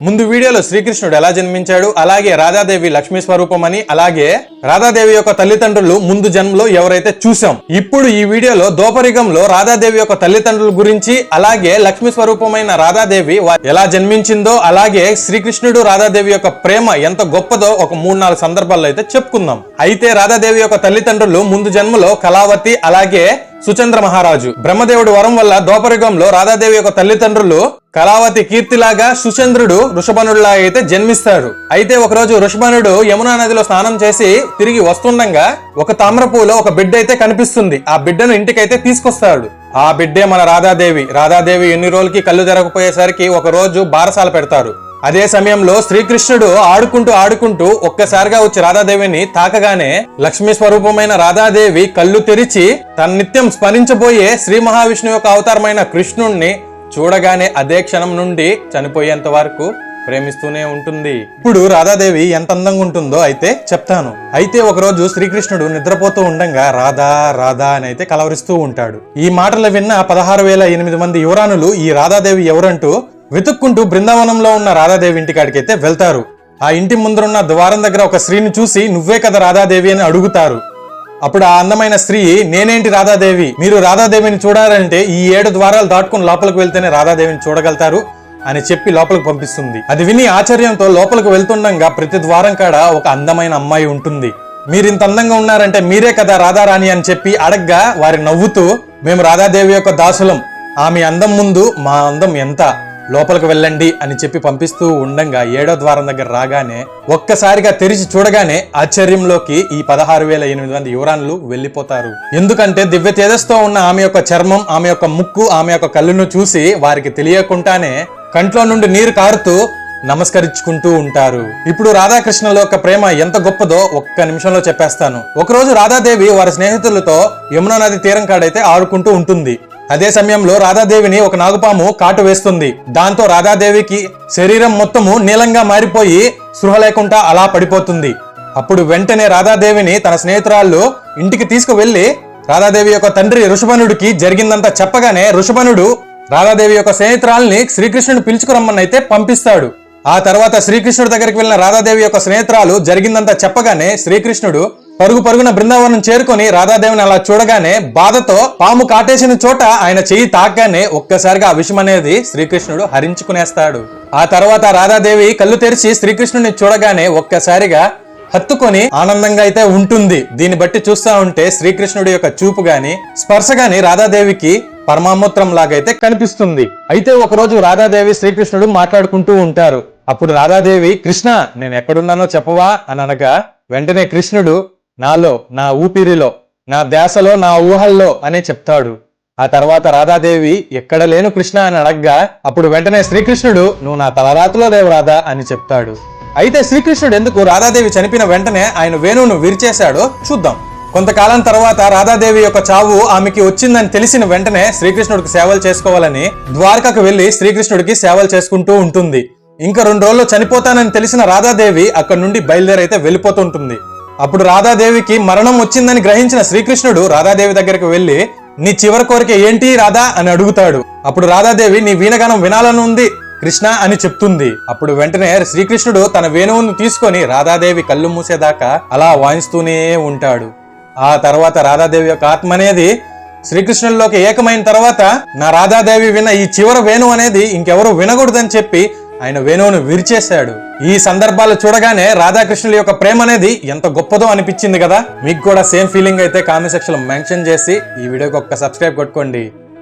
ముందు వీడియోలో శ్రీకృష్ణుడు ఎలా జన్మించాడు? అలాగే రాధాదేవి లక్ష్మీ స్వరూపం అని అలాగే రాధాదేవి యొక్క తల్లిదండ్రులు ముందు జన్మలో ఎవరైతే చూసాం ఇప్పుడు ఈ వీడియోలో దోపరిగంలో రాధాదేవి యొక్క తల్లిదండ్రుల గురించి అలాగే లక్ష్మీ స్వరూపమైన రాధాదేవి ఎలా జన్మించిందో అలాగే శ్రీకృష్ణుడు రాధాదేవి యొక్క ప్రేమ ఎంత గొప్పదో ఒక మూడు నాలుగు సందర్భాల్లో అయితే చెప్పుకుందాం. అయితే రాధాదేవి యొక్క తల్లిదండ్రులు ముందు జన్మలో కళావతి అలాగే సుచంద్ర మహారాజు. బ్రహ్మదేవుడి వరం వల్ల దోపరిగంలో రాధాదేవి యొక్క తల్లిదండ్రులు కళావతి కీర్తిలాగా సుచంద్రుడు వృషభనుడిలా అయితే జన్మిస్తాడు. అయితే ఒకరోజు ఋషభనుడు యమునా నదిలో స్నానం చేసి తిరిగి వస్తుండగా ఒక తామ్రపూలో ఒక బిడ్డ అయితే కనిపిస్తుంది. ఆ బిడ్డను ఇంటికైతే తీసుకొస్తాడు. ఆ బిడ్డే మన రాధాదేవి. రాధాదేవి ఎన్ని రోజులకి కళ్ళు తెరకపోయేసరికి ఒక రోజు బారసాల పెడతారు. అదే సమయంలో శ్రీకృష్ణుడు ఆడుకుంటూ ఆడుకుంటూ ఒక్కసారిగా వచ్చి రాధాదేవిని తాకగానే లక్ష్మీ స్వరూపమైన రాధాదేవి కళ్ళు తెరిచి తన నిత్యం స్మరించబోయే శ్రీ మహావిష్ణువు యొక్క అవతారమైన కృష్ణుణ్ణి చూడగానే అదే క్షణం నుండి చనిపోయేంత వరకు ప్రేమిస్తూనే ఉంటుంది. ఇప్పుడు రాధాదేవి ఎంత అందంగా ఉంటుందో అయితే చెప్తాను. అయితే ఒకరోజు శ్రీకృష్ణుడు నిద్రపోతూ ఉండంగా రాధా రాధా అని అయితే కలవరిస్తూ ఉంటాడు. ఈ మాటలు విన్న పదహారు వేల ఎనిమిది మంది యువరాణులు ఈ రాధాదేవి ఎవరంటూ వెతుక్కుంటూ బృందావనంలో ఉన్న రాధాదేవి ఇంటికాడికైతే వెళ్తారు. ఆ ఇంటి ముందరున్న ద్వారం దగ్గర ఒక స్త్రీని చూసి నువ్వే కదా రాధాదేవి అని అడుగుతారు. అప్పుడు ఆ అందమైన స్త్రీ నేనేంటి రాధాదేవి? మీరు రాధాదేవిని చూడాలంటే ఈ ఏడు ద్వారాలు దాటుకుని లోపలికి వెళ్తేనే రాధాదేవిని చూడగలుగుతారు అని చెప్పి లోపలికి పంపిస్తుంది. అది విని ఆశ్చర్యంతో లోపలికి వెళ్తుండగా ప్రతి ద్వారం కాడ ఒక అందమైన అమ్మాయి ఉంటుంది. మీరు ఇంత అందంగా ఉన్నారంటే మీరే కదా రాధారాణి అని చెప్పి అడగ్గా వారి నవ్వుతూ మేము రాధాదేవి యొక్క దాసులం. ఆమె అందం ముందు మా అందం ఎంత? లోపలికి వెళ్ళండి అని చెప్పి పంపిస్తూ ఉండంగా ఏడో ద్వారం దగ్గర రాగానే ఒక్కసారిగా తెరిచి చూడగానే ఆశ్చర్యంలోకి ఈ పదహారు వేల ఎనిమిది మంది యువరాన్లు వెళ్ళిపోతారు. ఎందుకంటే దివ్య తేజస్తో ఉన్న ఆమె యొక్క చర్మం ఆమె యొక్క ముక్కు ఆమె యొక్క కళ్ళును చూసి వారికి తెలియకుండానే కంట్లో నుండి నీరు కారుతూ నమస్కరించుకుంటూ ఉంటారు. ఇప్పుడు రాధాకృష్ణుల యొక్క ప్రేమ ఎంత గొప్పదో ఒక్క నిమిషంలో చెప్పేస్తాను. ఒకరోజు రాధాదేవి వారి స్నేహితులతో యమునా నది తీరం కాడైతే ఆడుకుంటూ ఉంటుంది. అదే సమయంలో రాధాదేవిని ఒక నాగుపాము కాటు వేస్తుంది. దాంతో రాధాదేవికి శరీరం మొత్తము నీలంగా మారిపోయి స్పృహ లేకుండా అలా పడిపోతుంది. అప్పుడు వెంటనే రాధాదేవిని తన స్నేహితురాళ్ళు ఇంటికి తీసుకువెళ్ళి రాధాదేవి యొక్క తండ్రి ఋషభనుడికి జరిగిందంతా చెప్పగానే ఋషభనుడు రాధాదేవి యొక్క స్నేహితురాల్ని శ్రీకృష్ణుడు పిలుచుకురమ్మని అయితే పంపిస్తాడు. ఆ తర్వాత శ్రీకృష్ణుడి దగ్గరికి వెళ్ళిన రాధాదేవి యొక్క స్నేహితురాలు జరిగిందంతా చెప్పగానే శ్రీకృష్ణుడు పరుగు పరుగున బృందావనం చేరుకొని రాధాదేవిని అలా చూడగానే బాధతో పాము కాటేసిన చోట ఆయన చెయ్యి తాగ్గానే ఒక్కసారిగా ఆ విషయం అనేది శ్రీకృష్ణుడు హరించుకునేస్తాడు. ఆ తర్వాత రాధాదేవి కళ్ళు తెరిచి శ్రీకృష్ణుడిని చూడగానే ఒక్కసారిగా హత్తుకొని ఆనందంగా అయితే ఉంటుంది. దీన్ని బట్టి చూస్తా ఉంటే శ్రీకృష్ణుడి యొక్క చూపు గాని స్పర్శ గాని రాధాదేవికి పరమామూత్రం లాగైతే కనిపిస్తుంది. అయితే ఒకరోజు రాధాదేవి శ్రీకృష్ణుడు మాట్లాడుకుంటూ ఉంటారు. అప్పుడు రాధాదేవి కృష్ణ నేను ఎక్కడున్నానో చెప్పవా? అని అనగా వెంటనే కృష్ణుడు నాలో నా ఊపిరిలో నా ధ్యాసలో నా ఊహల్లో అనే చెప్తాడు. ఆ తర్వాత రాధాదేవి ఎక్కడ లేను కృష్ణ అని అడగ్గా అప్పుడు వెంటనే శ్రీకృష్ణుడు నువ్వు నా తలరాతిలో లేవు రాధా అని చెప్తాడు. అయితే శ్రీకృష్ణుడు ఎందుకు రాధాదేవి చనిపోయిన వెంటనే ఆయన వేణువును విరిచేశాడో చూద్దాం. కొంతకాలం తర్వాత రాధాదేవి యొక్క చావు ఆమెకి వచ్చిందని తెలిసిన వెంటనే శ్రీకృష్ణుడికి సేవలు చేసుకోవాలని ద్వారకకు వెళ్ళి శ్రీకృష్ణుడికి సేవలు చేసుకుంటూ ఉంటుంది. ఇంకా రెండు రోజుల్లో చనిపోతానని తెలిసిన రాధాదేవి అక్కడి నుండి బయలుదేరైతే వెళ్ళిపోతుంటుంది. అప్పుడు రాధాదేవికి మరణం వచ్చిందని గ్రహించిన శ్రీకృష్ణుడు రాధాదేవి దగ్గరికి వెళ్ళి నీ చివరి కోరిక ఏంటి రాధా? అని అడుగుతాడు. అప్పుడు రాధాదేవి నీ వీణగానం వినాలని ఉంది కృష్ణ అని చెప్తుంది. అప్పుడు వెంటనే శ్రీకృష్ణుడు తన వేణువును తీసుకొని రాధాదేవి కళ్ళు మూసేదాకా అలా వాయిస్తూనే ఉంటాడు. ఆ తర్వాత రాధాదేవి యొక్క ఆత్మ అనేది శ్రీకృష్ణుల్లోకి ఏకమైన తర్వాత నా రాధాదేవి విన్న ఈ చివరి వేణు అనేది ఇంకెవరు వినకూడదని చెప్పి ఆయన వేణువును విరిచేశాడు. ఈ సందర్భాలు చూడగానే రాధాకృష్ణుల యొక్క ప్రేమ అనేది ఎంత గొప్పదో అనిపించింది కదా? మీకు కూడా సేమ్ ఫీలింగ్ అయితే కామెంట్ సెక్షన్ మెన్షన్ చేసి ఈ వీడియోకి ఒక్క సబ్స్క్రైబ్ కొట్టుకోండి.